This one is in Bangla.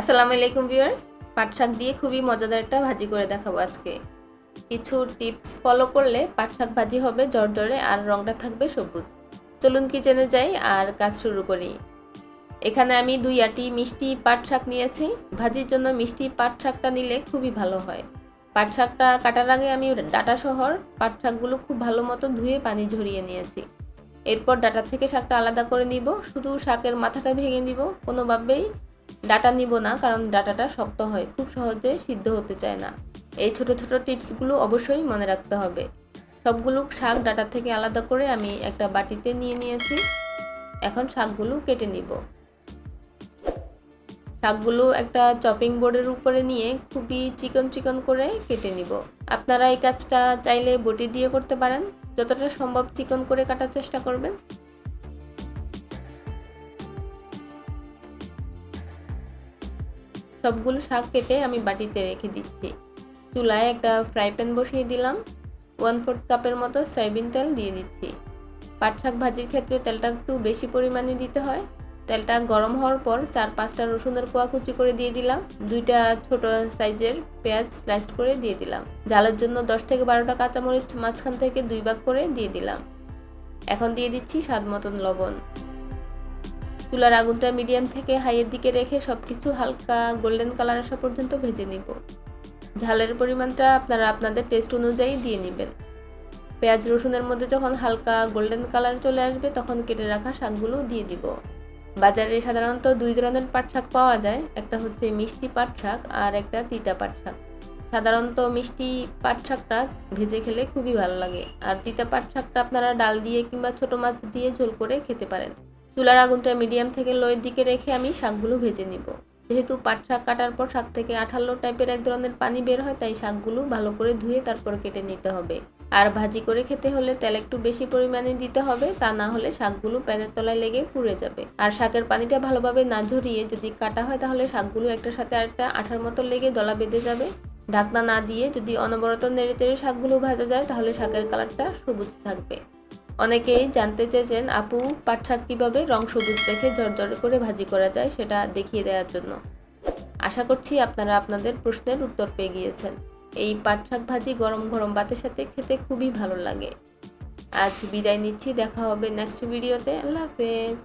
আসসালামু আলাইকুম ভিউয়ার্স। পাট শাক দিয়ে খুবই মজাদার একটা ভাজি করে দেখাবো আজকে। কিছু টিপস ফলো করলে পাট শাক ভাজি হবে জর্জরে আর রংটা থাকবে সবুজ। চলুন কিচেনে যাই আর কাজ শুরু করি। এখানে আমি দুই আটি মিষ্টি পাট শাক নিয়েছি। ভাজির জন্য মিষ্টি পাট শাকটা নিলে খুবই ভালো হয়। পাট শাকটা কাটার আগে আমি ডাটা শহর পাট শাকগুলো খুব ভালো মতো ধুয়ে পানি ঝরিয়ে নিয়েছি। এরপর ডাটা থেকে শাকটা আলাদা করে নিব। শুধু শাকের মাথাটা ভেঙে নিব। কোনোভাবেই ডাটা নিব না, কারণ ডাটাটা শক্ত হয়, খুব সহজে সিদ্ধ হতে চায় না। এই ছোট ছোট টিপসগুলো অবশ্যই মনে রাখতে হবে। সবগুলো শাক ডাটা থেকে আলাদা করে আমি একটা বাটিতে নিয়ে নিয়েছি। এখন শাকগুলো কেটে নিব। শাকগুলো একটা চপিং বোর্ডের উপরে নিয়ে খুবই চিকন চিকন করে কেটে নিব। আপনারা এই কাজটা চাইলে বটি দিয়ে করতে পারেন। যতটা সম্ভব চিকন করে কাটার চেষ্টা করবেন। সবগুলো শাক কেটে আমি বাটিতে রেখে দিচ্ছি। চুলায় একটা ফ্রাই প্যান বসিয়ে দিলাম। ওয়ান ফোর্থ কাপের মতো সয়াবিন তেল দিয়ে দিচ্ছি। পাট শাক ভাজির ক্ষেত্রে তেলটা একটু বেশি পরিমাণে দিতে হয়। তেলটা গরম হওয়ার পর চার পাঁচটা রসুনের কোয়া কুচি করে দিয়ে দিলাম। দুইটা ছোট সাইজের পেঁয়াজ স্লাইস করে দিয়ে দিলাম। ঝালের জন্য দশ থেকে বারোটা কাঁচামরিচ মাঝখান থেকে দুই ভাগ করে দিয়ে দিলাম। এখন দিয়ে দিচ্ছি স্বাদ মতন লবণ। চুলার আগুনটা মিডিয়াম থেকে হাইয়ের দিকে রেখে সব কিছু হালকা গোল্ডেন কালার আসা পর্যন্ত ভেজে নিব। ঝালের পরিমাণটা আপনারা আপনাদের টেস্ট অনুযায়ী দিয়ে নেবেন। পেঁয়াজ, রসুনের মধ্যে যখন হালকা গোল্ডেন কালার চলে আসবে তখন কেটে রাখা শাকগুলো দিয়ে দিব। বাজারে সাধারণত দুই ধরনের পাট শাক পাওয়া যায়, একটা হচ্ছে মিষ্টি পাট শাক আর একটা তিতা পাট শাক। সাধারণত মিষ্টি পাট শাকটা ভেজে খেলে খুবই ভালো লাগে। আর তিতা পাট শাকটা আপনারা ডাল দিয়ে কিংবা ছোট মাছ দিয়ে ঝোল করে খেতে পারেন। চুলার আগুনটা মিডিয়াম থেকে লোয়ের দিকে রেখে আমি শাকগুলো ভেজে নিব। যেহেতু পাট শাক কাটার পর শাক থেকে আঠালো টাইপের এক ধরনের পানি বের হয়, তাই শাকগুলো ভালো করে ধুয়ে তারপর কেটে নিতে হবে। আর ভাজি করে খেতে হলে তেল একটু বেশি পরিমাণে দিতে হবে, তা না হলে শাকগুলো প্যানের তলায় লেগে পুড়ে যাবে। আর শাকের পানিটা ভালোভাবে না ঝরিয়ে যদি কাটা হয়, তাহলে শাকগুলো একটার সাথে আরেকটা আঠার মতো লেগে দলা বেঁধে যাবে। ঢাকনা না দিয়ে যদি অনবরত নেড়ে চেড়ে শাকগুলো ভাজা যায়, তাহলে শাকের কালারটা সবুজ থাকবে। অনেকেই জানতে চেয়েছেন আপু পাট শাক কীভাবে রং সবুজ রেখে ঝরঝরে করে ভাজি করা যায় সেটা দেখিয়ে দেওয়ার জন্য। আশা করছি আপনারা আপনাদের প্রশ্নের উত্তর পেয়ে গিয়েছেন। এই পাট শাক ভাজি গরম গরম ভাতের সাথে খেতে খুবই ভালো লাগে। আজ বিদায় নিচ্ছি, দেখা হবে নেক্সট ভিডিওতে আল্লাহ হাফেজ।